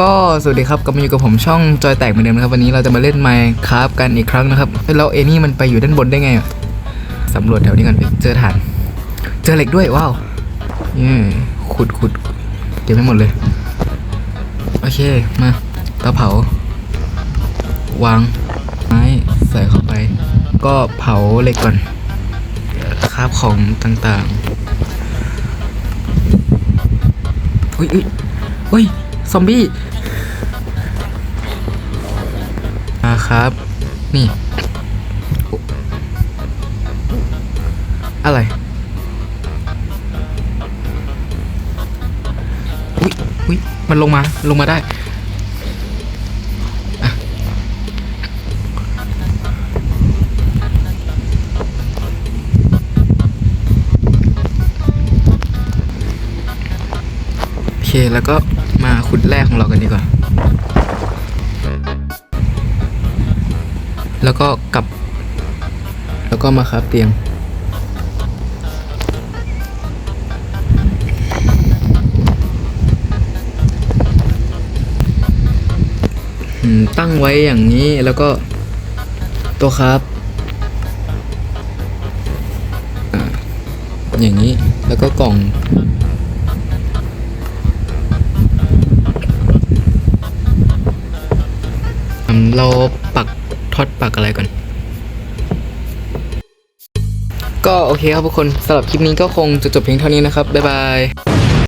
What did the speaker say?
ก็สวัสดีครับกลับมาอยู่กับผมช่องจอยแตกเหมือนเดิมนะครับ วันนี้เราจะมาเล่นไมค์คราฟกันอีกครั้งนะครับแล้วเอนี่มันไปอยู่ด้านบนได้ไงอะสำรวจแถวนี้ก่อนเอ้ยเจอฐาน เจอเหล็กด้วยว้าวนี่ขุดขุดเก็บให้หมดเลย โอเคมาเตาเผา วางไม้ใส่เข้าไป ก็เผาเหล็กก่อนคราบของต่างๆอุ้ยอุ้ยอุ้ย ซอมบี้มาครับ นี่ อะไร อุ้ยอุ้ยมันลงมา ลงมาได้โอเคแล้วก็ มาขุดแรกของเรากันดีกว่า แล้วก็กลับ แล้วก็มาครับเตียง ตั้งไว้อย่างนี้แล้วก็ตัวครับออย่างนี้แล้วก็กล่อง เราปักทอดปักอะไรก่อน ก็โอเคครับทุกคนสำหรับคลิปนี้ก็คงจะจบเพียงเท่านี้นะครับ บ๊ายบาย